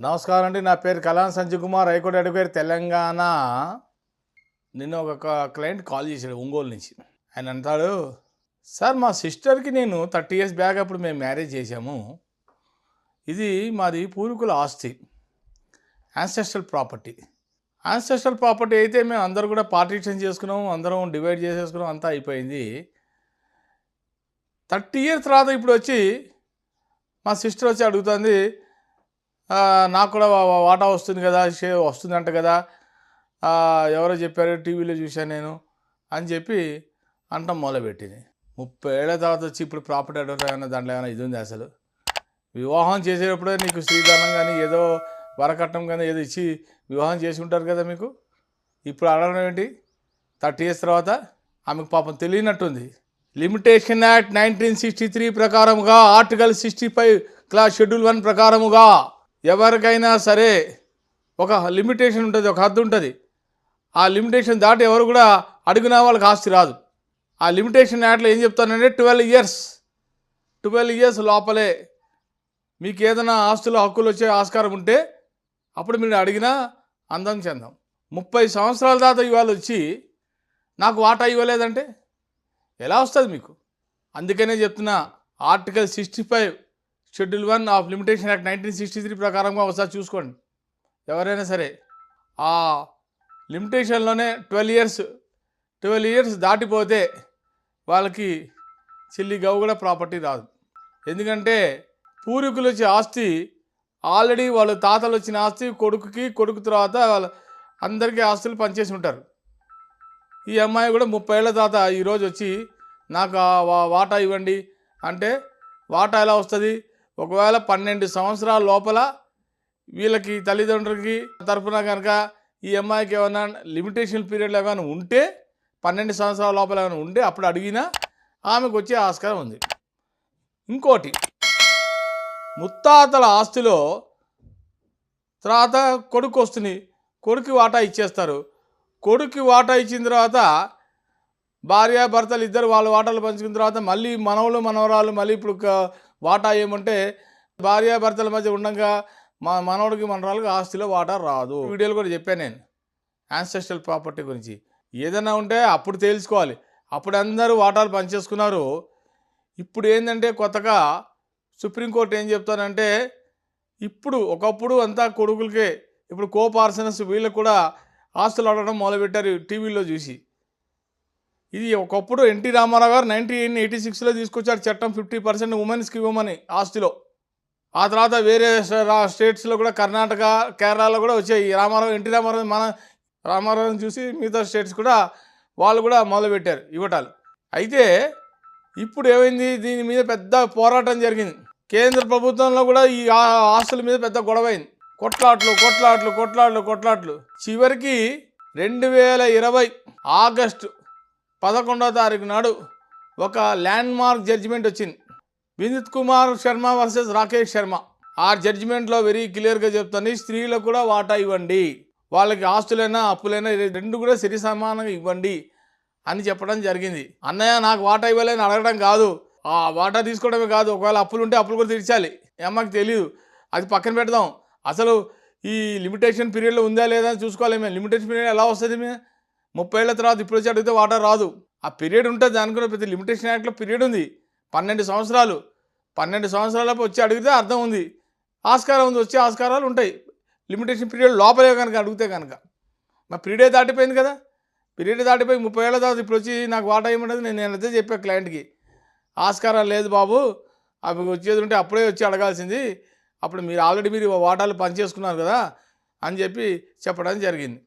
నమస్కారం అండి. నా పేరు కళాన్ సంజయ్ కుమార్ హైకోర్టు అడిగారు తెలంగాణ. నిన్న ఒక క్లయింట్ కాల్ చేశాడు ఒంగోలు నుంచి. ఆయన అంటాడు సార్ మా సిస్టర్కి నేను థర్టీ ఇయర్స్ బ్యాక్ అప్పుడు మేము మ్యారేజ్ చేశాము. ఇది మాది పూర్వీకుల ఆస్తి. Ancestral property. యాన్సెస్ట్రల్ ప్రాపర్టీ అయితే మేము అందరూ కూడా పార్టీషన్ చేసుకున్నాము. అందరం డివైడ్ చేసేసుకున్నాం. అంతా అయిపోయింది. థర్టీ ఇయర్స్ తర్వాత ఇప్పుడు వచ్చి మా సిస్టర్ వచ్చి అడుగుతుంది నాకు కూడా వాటా వస్తుంది కదా షే వస్తుందంట కదా. ఎవరో చెప్పారు టీవీలో చూశాను నేను అని చెప్పి అంట మొదలుపెట్టింది. ముప్పై ఏళ్ళ తర్వాత వచ్చి ఇప్పుడు ప్రాపర్టీ అడ్వర్టైజ్ ఏమైనా దాంట్లో ఏమైనా ఇది ఉంది అసలు? వివాహం చేసేటప్పుడే నీకు శ్రీధనం కానీ ఏదో వరకట్నం కానీ ఏదో ఇచ్చి వివాహం చేసి ఉంటారు కదా మీకు? ఇప్పుడు అడగడం ఏంటి? థర్టీ ఇయర్స్ తర్వాత ఆమెకు పాపం తెలియనట్టుంది. Limitation act nineteen sixty three ప్రకారముగా article sixty five clause schedule one ప్రకారముగా ఎవరికైనా సరే ఒక లిమిటేషన్ ఉంటుంది ఒక హద్దు ఉంటుంది. ఆ లిమిటేషన్ దాటి ఎవరు కూడా అడిగిన వాళ్ళకి ఆస్తి రాదు. ఆ లిమిటేషన్ యాక్ట్లో ఏం చెప్తానంటే ట్వెల్వ్ ఇయర్స్. ట్వెల్వ్ ఇయర్స్ లోపలే మీకు ఏదైనా ఆస్తులు హక్కులు వచ్చే ఆస్కారం ఉంటే అప్పుడు మీరు అడిగినా అందం చెందాం. ముప్పై సంవత్సరాల దాకా ఇవాళ వచ్చి నాకు వాటా ఇవ్వలేదంటే ఎలా వస్తుంది మీకు? అందుకనే చెప్తున్నా article sixty five schedule one of limitation act nineteen sixty three ప్రకారంగా ఒకసారి చూసుకోండి. ఎవరైనా సరే ఆ లిమిటేషన్లోనే ట్వెల్వ్ ఇయర్స్ ట్వెల్వ్ ఇయర్స్ దాటిపోతే వాళ్ళకి చిల్లి గవ్వ కూడా ప్రాపర్టీ రాదు. ఎందుకంటే పూర్వీకులు వచ్చే ఆస్తి ఆల్రెడీ వాళ్ళ తాతలు వచ్చిన ఆస్తి కొడుకుకి కొడుకు తర్వాత వాళ్ళ అందరికీ ఆస్తులు పనిచేసి ఉంటారు. ఈ అమ్మాయి కూడా ముప్పై ఏళ్ళ తాత ఈరోజు వచ్చి నాకు ఆ వాటా ఇవ్వండి. అంటే వాటా ఎలా వస్తుంది? ఒకవేళ పన్నెండు సంవత్సరాల లోపల వీళ్ళకి తల్లిదండ్రులకి తరపున కనుక ఈ అమ్మాయికి ఏమైనా లిమిటేషన్ పీరియడ్లో ఏమైనా ఉంటే పన్నెండు సంవత్సరాల లోపల ఏమైనా ఉంటే అప్పుడు అడిగినా ఆమెకు వచ్చే ఆస్కారం ఉంది. ఇంకోటి ముత్తాతల ఆస్తిలో తర్వాత కొడుకు వస్తుంది కొడుకు వాటా ఇచ్చేస్తారు. కొడుకు వాటా ఇచ్చిన తర్వాత భార్య భర్తలు ఇద్దరు వాళ్ళ వాటాలు పంచుకున్న తర్వాత మళ్ళీ మనవలు మనవరాలు మళ్ళీ ఇప్పుడు వాటా ఏమంటే భార్యాభర్తల మధ్య ఉండగా మా మనవడికి మనరాలకు ఆస్తిలో వాటా రాదు. వీడియోలు కూడా చెప్పాను నేను. యాన్సెస్ట్రల్ ప్రాపర్టీ గురించి. ఏదైనా ఉంటే అప్పుడు తేల్చుకోవాలి. అప్పుడు అందరూ వాటాలు పనిచేసుకున్నారు. ఇప్పుడు ఏంటంటే కొత్తగా సుప్రీంకోర్టు ఏం చెప్తానంటే ఇప్పుడు ఒకప్పుడు అంతా కొడుకులకే ఇప్పుడు కో పార్సనర్స్ వీళ్ళకు కూడా ఆస్తులు అడగడం మొదలుపెట్టారు టీవీలో చూసి. ఇది ఒకప్పుడు ఎన్టీ రామారావు గారు నైన్టీన్ ఎయిటీ సిక్స్లో తీసుకొచ్చారు చట్టం ఫిఫ్టీ పర్సెంట్ ఉమెన్స్కి ఇవ్వమని ఆస్తిలో. ఆ తర్వాత వేరే స్టేట్స్లో కూడా కర్ణాటక కేరళలో కూడా వచ్చాయి. రామారావు ఎన్టీ రామారావు మన రామారావుని చూసి మిగతా స్టేట్స్ కూడా వాళ్ళు కూడా మొదలుపెట్టారు ఇవ్వటాలు. అయితే ఇప్పుడు ఏమైంది? దీని మీద పెద్ద పోరాటం జరిగింది. కేంద్ర ప్రభుత్వంలో కూడా ఈ ఆస్తుల మీద పెద్ద గొడవ అయింది కొట్లాట్లు కొట్లాట్లు కొట్లాట్లు కొట్లాట్లు. చివరికి రెండు వేల ఇరవై ఆగస్టు పదకొండో తారీఖు నాడు ఒక ల్యాండ్ మార్క్ జడ్జిమెంట్ వచ్చింది. వినీత్ కుమార్ శర్మ వర్సెస్ రాకేష్ శర్మ. ఆ జడ్జిమెంట్లో వెరీ క్లియర్గా చెప్తుంది స్త్రీలకు కూడా వాటా ఇవ్వండి. వాళ్ళకి ఆస్తులైనా అప్పులైనా రెండు కూడా సరి సమానంగా ఇవ్వండి అని చెప్పడం జరిగింది. అన్నయ్య నాకు వాటా ఇవ్వలేని అడగడం కాదు. ఆ వాటా తీసుకోవడమే కాదు. ఒకవేళ అప్పులు ఉంటే అప్పులు కూడా తీర్చాలి. అమ్మకి తెలియదు అది పక్కన పెడదాం. అసలు ఈ లిమిటేషన్ పీరియడ్లో ఉందా లేదా అని చూసుకోవాలి మేము. లిమిటేషన్ పీరియడ్ ఎలా వస్తుంది మేము ముప్పై ఏళ్ళ తర్వాత ఇప్పుడు వచ్చి అడిగితే వాటా రాదు. ఆ పీరియడ్ ఉంటుంది దానికి కూడా ప్రతి లిమిటేషన్ యాక్ట్లో పీరియడ్ ఉంది. పన్నెండు సంవత్సరాలు. పన్నెండు సంవత్సరాలపై వచ్చి అడిగితే అర్థం ఉంది. ఆస్కారం ఉంది వచ్చే ఆస్కారాలు ఉంటాయి. లిమిటేషన్ పీరియడ్ లోపలే కనుక అడిగితే కనుక. మా పీరియడే దాటిపోయింది కదా. పీరియడ్ దాటిపోయి ముప్పై ఏళ్ళ తర్వాత ఇప్పుడు వచ్చి నాకు వాటా ఏమంటుంది నేను నేనైతే చెప్పా క్లయింట్కి. ఆస్కారం లేదు బాబు. అవి వచ్చేది ఉంటే అప్పుడే వచ్చి అడగాల్సింది. అప్పుడు మీరు ఆల్రెడీ మీరు వాటాలు పనిచేసుకున్నారు కదా అని చెప్పి చెప్పడం జరిగింది.